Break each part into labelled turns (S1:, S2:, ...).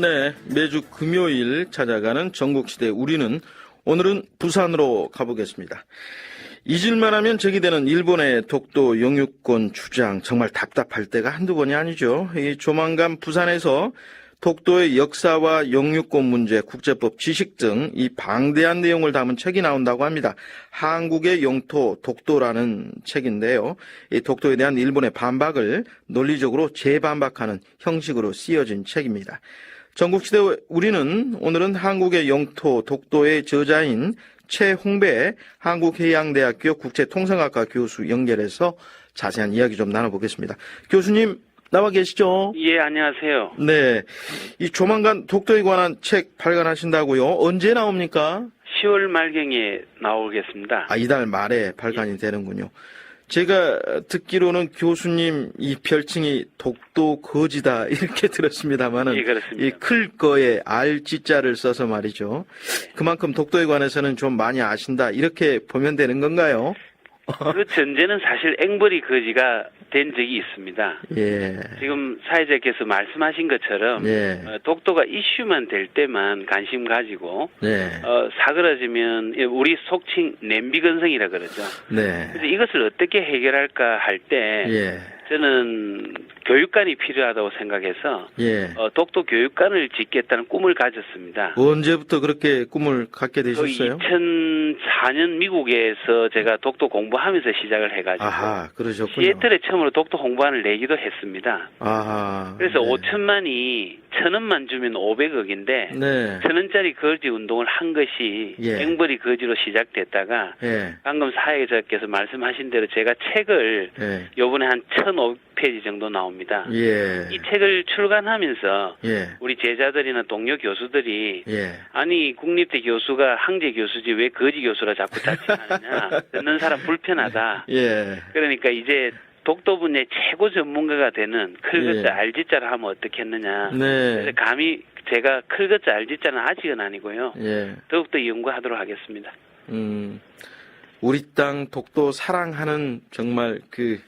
S1: 네, 매주 금요일 찾아가는 전국시대 우리는 오늘은 부산으로 가보겠습니다. 잊을만 하면 적이 되는 일본의 독도 영유권 주장 정말 답답할 때가 한두 번이 아니죠. 이 조만간 부산에서 독도의 역사와 영유권 문제, 국제법 지식 등 이 방대한 내용을 담은 책이 나온다고 합니다. 한국의 영토 독도라는 책인데요. 이 독도에 대한 일본의 반박을 논리적으로 재반박하는 형식으로 쓰여진 책입니다. 전국시대 우리는 오늘은 한국의 영토 독도의 저자인 최홍배 한국해양대학교 국제통상학과 교수 연결해서 자세한 이야기 좀 나눠보겠습니다. 교수님 나와 계시죠?
S2: 예, 안녕하세요.
S1: 네. 이 조만간 독도에 관한 책 발간하신다고요? 언제 나옵니까?
S2: 10월 말경에 나오겠습니다.
S1: 아, 이달 말에 발간이 되는군요. 제가 듣기로는 교수님 이 별칭이 독도 거지다 이렇게 들었습니다만은
S2: 예, 그렇습니다.
S1: 이클 거에 알지자를 써서 말이죠. 그만큼 독도에 관해서는 좀 많이 아신다 이렇게 보면 되는 건가요?
S2: 그 전제는 사실 앵벌이 거지가 된 적이 있습니다.
S1: 예.
S2: 지금 사회자께서 말씀하신 것처럼
S1: 예.
S2: 어, 독도가 이슈만 될 때만 관심 가지고
S1: 네.
S2: 어, 사그러지면 예, 우리 속칭 냄비 건성이라 그러죠.
S1: 네.
S2: 그래서 이것을 어떻게 해결할까 할때
S1: 예.
S2: 저는 교육관이 필요하다고 생각해서
S1: 예.
S2: 어, 독도 교육관을 짓겠다는 꿈을 가졌습니다.
S1: 언제부터 그렇게 꿈을 갖게
S2: 그
S1: 되셨어요?
S2: 2004년 미국에서 제가 독도 공부하면서 시작을 해가지고
S1: 아하, 그러셨군요.
S2: 시애틀에 처음으로 독도 공부안을 내기도 했습니다.
S1: 아하.
S2: 그래서
S1: 네.
S2: 5천만이 천 원만 주면 500억인데
S1: 네.
S2: 천 원짜리 거지 운동을 한 것이
S1: 예.
S2: 앵벌이 거지로 시작됐다가
S1: 예.
S2: 방금 사회자께서 말씀하신 대로 제가 책을
S1: 예.
S2: 요번에 한 1,500 페이지 정도 나옵니다.
S1: 예.
S2: 이 책을 출간하면서
S1: 예.
S2: 우리 제자들이나 동료 교수들이
S1: 예.
S2: 아니 국립대 교수가 항제 교수지 왜 거지 교수라 자꾸 자칭하느냐 듣는 사람 불편하다
S1: 예.
S2: 그러니까 이제 독도 분야 최고 전문가가 되는 클거자
S1: 예.
S2: 알지자를 하면 어떻겠느냐
S1: 네.
S2: 그래서 감히 제가 클거자 알지자는 아직은 아니고요
S1: 예.
S2: 더욱더 연구하도록 하겠습니다
S1: 음, 우리 땅 독도 사랑하는 정말 그,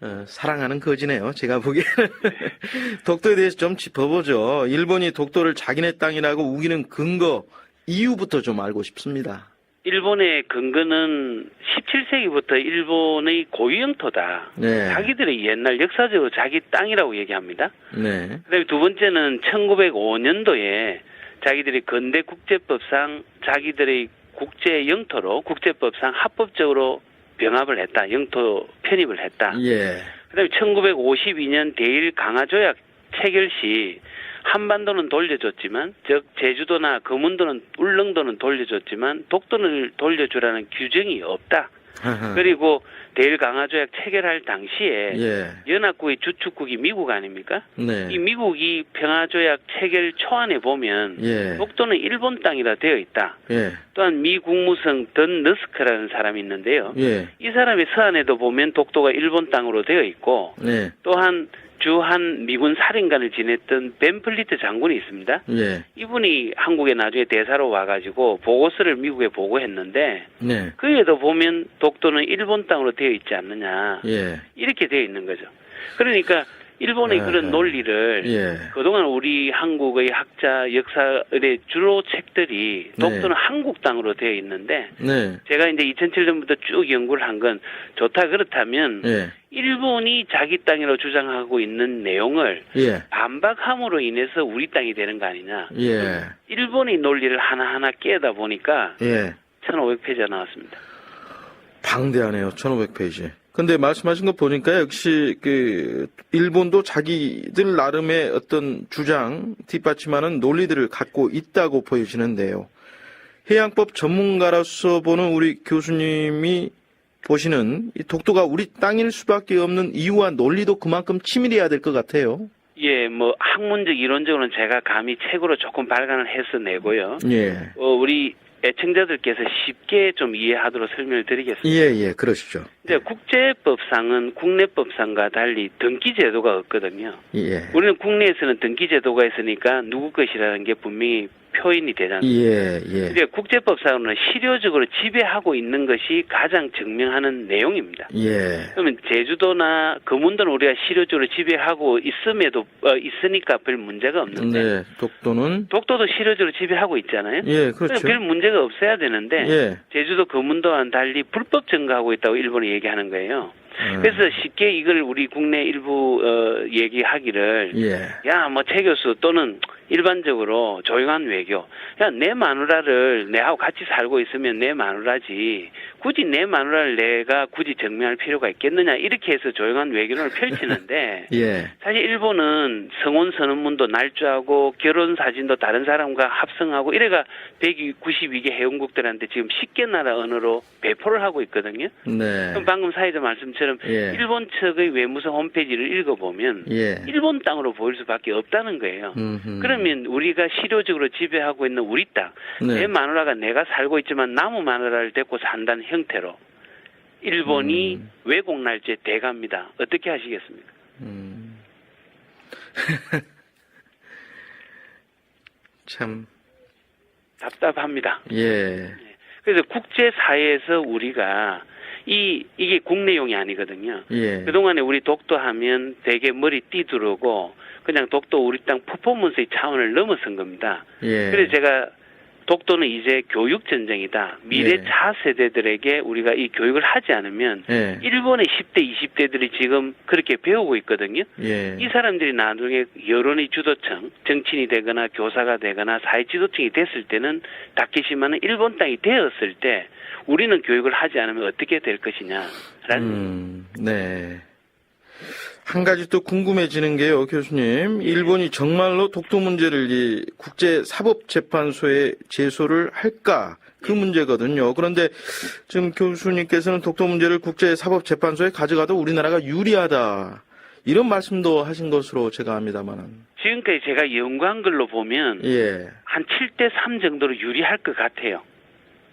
S1: 어, 사랑하는 거지네요. 제가 보기에는. 독도에 대해서 좀 짚어보죠. 일본이 독도를 자기네 땅이라고 우기는 근거, 이유부터 좀 알고 싶습니다.
S2: 일본의 근거는 17세기부터 일본의 고유 영토다
S1: 네.
S2: 자기들의 옛날 역사적으로 자기 땅이라고 얘기합니다
S1: 네.
S2: 그다음에 두 번째는 1905년도에 자기들이 근대 국제법상 자기들의 국제 영토로 국제법상 합법적으로 병합을 했다. 영토 편입을 했다.
S1: 예.
S2: 그다음에 1952년 대일 강화 조약 체결 시 한반도는 돌려줬지만 즉 제주도나 금운도는 울릉도는 돌려줬지만 독도를 돌려주라는 규정이 없다. 그리고 대일 강화 조약 체결할 당시에
S1: 예.
S2: 연합국의 주축국이 미국 아닙니까?
S1: 네.
S2: 이 미국이 평화조약 체결 초안에 보면
S1: 예.
S2: 독도는 일본 땅이라 되어 있다.
S1: 예.
S2: 또한 미 국무성 던 너스크라는 사람이 있는데요.
S1: 예.
S2: 이 사람의 서한에도 보면 독도가 일본 땅으로 되어 있고
S1: 네.
S2: 또한 주한 미군 사령관을 지냈던 벤플리트 장군이 있습니다.
S1: 예.
S2: 이분이 한국에 나중에 대사로 와가지고 보고서를 미국에 보고했는데
S1: 네.
S2: 그에도 보면 독도는 일본 땅으로 되어 있지 않느냐
S1: 예.
S2: 이렇게 되어 있는 거죠. 그러니까 일본의
S1: 아하.
S2: 그런 논리를
S1: 예.
S2: 그동안 우리 한국의 학자 역사의 주로 책들이 독도는
S1: 네.
S2: 한국 땅으로 되어 있는데
S1: 네.
S2: 제가 이제 2007년부터 쭉 연구를 한 건 좋다 그렇다면
S1: 예.
S2: 일본이 자기 땅이라고 주장하고 있는 내용을
S1: 예.
S2: 반박함으로 인해서 우리 땅이 되는 거 아니냐.
S1: 예.
S2: 일본의 논리를 하나하나 깨다 보니까
S1: 예.
S2: 1500페이지가 나왔습니다.
S1: 방대하네요. 1500페이지. 근데 말씀하신 거 보니까 역시 그 일본도 자기들 나름의 어떤 주장 뒷받침하는 논리들을 갖고 있다고 보여지는데요. 해양법 전문가로서 보는 우리 교수님이 보시는 이 독도가 우리 땅일 수밖에 없는 이유와 논리도 그만큼 치밀해야 될 것 같아요.
S2: 예, 뭐 학문적 이론적으로는 제가 감히 책으로 조금 발간을 해서 내고요.
S1: 예.
S2: 어, 우리 애청자들께서 쉽게 좀 이해하도록 설명을 드리겠습니다.
S1: 예, 예, 그러시죠.
S2: 이제 국제법상은 국내법상과 달리 등기 제도가 없거든요.
S1: 예.
S2: 우리는 국내에서는 등기 제도가 있으니까 누구 것이라는 게 분명히 표현이 되잖아요.
S1: 예, 예.
S2: 이제 국제법상으로는 실효적으로 지배하고 있는 것이 가장 증명하는 내용입니다.
S1: 예.
S2: 그러면 제주도나 금운도는 우리가 실효적으로 지배하고 있음에도 어, 있으니까 별 문제가 없는데
S1: 네, 독도는
S2: 독도도 실효적으로 지배하고 있잖아요.
S1: 예, 그렇죠.
S2: 별 문제가 없어야 되는데
S1: 예.
S2: 제주도 금운도와는 달리 불법 증가하고 있다고 일본이 얘기하는 거예요.
S1: 음,
S2: 그래서 쉽게 이걸 우리 국내 일부 어, 얘기하기를
S1: 예.
S2: 야뭐 최 교수 또는 일반적으로 조용한 외교. 야 내 마누라를 내하고 같이 살고 있으면 내 마누라지 굳이 내 마누라를 내가 굳이 증명할 필요가 있겠느냐 이렇게 해서 조용한 외교를 펼치는데
S1: 예.
S2: 사실 일본은 성혼 선언문도 날조하고 결혼 사진도 다른 사람과 합성하고 이래가 192개 회원국들한테 지금 10개 나라 언어로 배포를 하고 있거든요.
S1: 네.
S2: 그럼 방금 사회자 말씀처럼
S1: 예.
S2: 일본 측의 외무성 홈페이지를 읽어보면
S1: 예.
S2: 일본 땅으로 보일 수밖에 없다는 거예요.
S1: 음흠.
S2: 그러면 우리가 실효적으로 지배하고 있는 우리 땅,
S1: 네.
S2: 내 마누라가 내가 살고 있지만 나무 마누라를 데리고 산다는 형태로 일본이
S1: 음.
S2: 외국 날제 대가입니다. 어떻게 하시겠습니까?
S1: 음. 참,
S2: 답답합니다.
S1: 예.
S2: 그래서 국제 사회에서 우리가 이 이게 국내용이 아니거든요.
S1: 예.
S2: 그동안에 우리 독도하면 되게 머리 띠두르고 그냥 독도 우리 땅 퍼포먼스의 차원을 넘어선 겁니다.
S1: 예.
S2: 그래서 제가 독도는 이제 교육 전쟁이다. 미래
S1: 예.
S2: 차세대들에게 우리가 이 교육을 하지 않으면
S1: 예.
S2: 일본의 10대, 20대들이 지금 그렇게 배우고 있거든요.
S1: 예.
S2: 이 사람들이 나중에 여론의 주도층, 정치인이 되거나 교사가 되거나 사회 지도층이 됐을 때는 다케시마는 일본 땅이 되었을 때 우리는 교육을 하지 않으면 어떻게 될 것이냐라는
S1: 음, 네. 한 가지 또 궁금해지는 게요, 교수님. 일본이 정말로 독도 문제를 이 국제사법재판소에 제소를 할까? 그 문제거든요. 그런데 지금 교수님께서는 독도 문제를 국제사법재판소에 가져가도 우리나라가 유리하다. 이런 말씀도 하신 것으로 제가 압니다만은.
S2: 지금까지 제가 연구한 걸로 보면
S1: 예.
S2: 한 7대 3 정도로 유리할 것 같아요.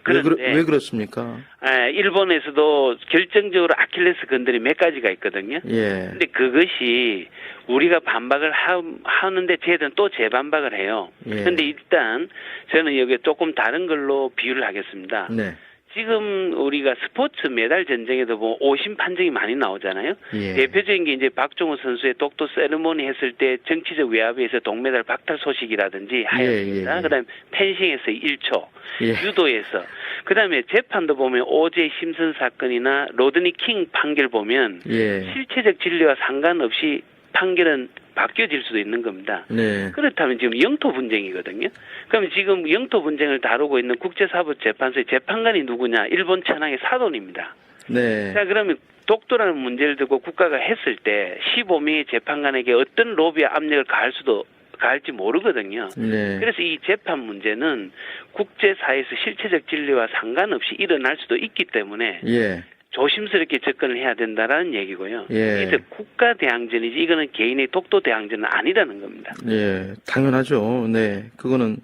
S2: 그런데
S1: 왜 그렇 습니까?
S2: 아, 일본에서도 결정적으로 아킬레스 건들이 몇 가지가 있거든요.
S1: 예.
S2: 근데 그것이 우리가 반박을 하, 하는데 쟤들은 또 재반박을 해요.
S1: 예.
S2: 근데 일단 저는 여기 조금 다른 걸로 비유를 하겠습니다.
S1: 네.
S2: 지금 우리가 스포츠 메달 전쟁에도 뭐 오심 판정이 많이 나오잖아요.
S1: 예.
S2: 대표적인 게 이제 박종호 선수의 독도 세레모니 했을 때 정치적 외압에 의해서 동메달 박탈 소식이라든지 하였습니다.
S1: 예, 예.
S2: 그다음에 펜싱에서 1초,
S1: 예.
S2: 유도에서 그다음에 재판도 보면 오제 심슨 사건이나 로드니 킹 판결 보면
S1: 예.
S2: 실체적 진리와 상관없이 판결은 바뀌어질 수도 있는 겁니다.
S1: 네.
S2: 그렇다면 지금 영토 분쟁이거든요. 그럼 지금 영토 분쟁을 다루고 있는 국제사법재판소의 재판관이 누구냐? 일본 천황의 사돈입니다.
S1: 네.
S2: 자, 그러면 독도라는 문제를 두고 국가가 했을 때 15명의 재판관에게 어떤 로비와 압력을 가할 수도 가할지 모르거든요.
S1: 네.
S2: 그래서 이 재판 문제는 국제사회에서 실체적 진리와 상관없이 일어날 수도 있기 때문에
S1: 예.
S2: 조심스럽게 접근을 해야 된다라는 얘기고요.
S1: 예.
S2: 그래서 국가 대항전이지 이거는 개인의 독도 대항전은 아니라는 겁니다.
S1: 예, 당연하죠. 네, 그거는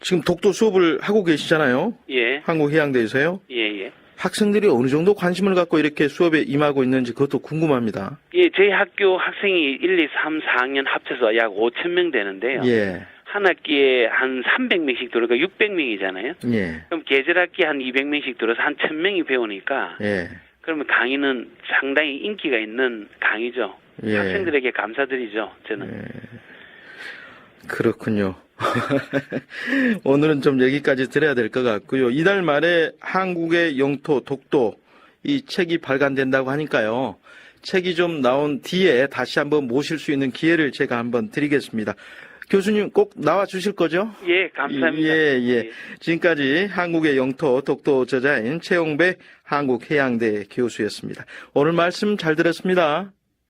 S1: 지금 독도 수업을 하고 계시잖아요.
S2: 예,
S1: 한국해양대에서요.
S2: 예, 예.
S1: 학생들이 어느 정도 관심을 갖고 이렇게 수업에 임하고 있는지 그것도 궁금합니다.
S2: 예, 저희 학교 학생이 1, 2, 3, 4학년 합쳐서 약 5천 명 되는데요.
S1: 예,
S2: 한 학기에 한 300명씩 들어가 600명이잖아요.
S1: 예,
S2: 그럼 계절 학기 한 200명씩 들어서 한 1000명이 배우니까
S1: 예,
S2: 그러면 강의는 상당히 인기가 있는 강의죠.
S1: 예.
S2: 학생들에게 감사드리죠. 저는.
S1: 예. 그렇군요. 오늘은 좀 여기까지 들어야 될 것 같고요. 이달 말에 한국의 영토 독도 이 책이 발간된다고 하니까요. 책이 좀 나온 뒤에 다시 한번 모실 수 있는 기회를 제가 한번 드리겠습니다. 교수님 꼭 나와 주실 거죠?
S2: 예, 감사합니다.
S1: 예, 예. 지금까지 한국의 영토 독도 저자인 최용배 한국해양대 교수였습니다. 오늘 말씀 잘 들었습니다.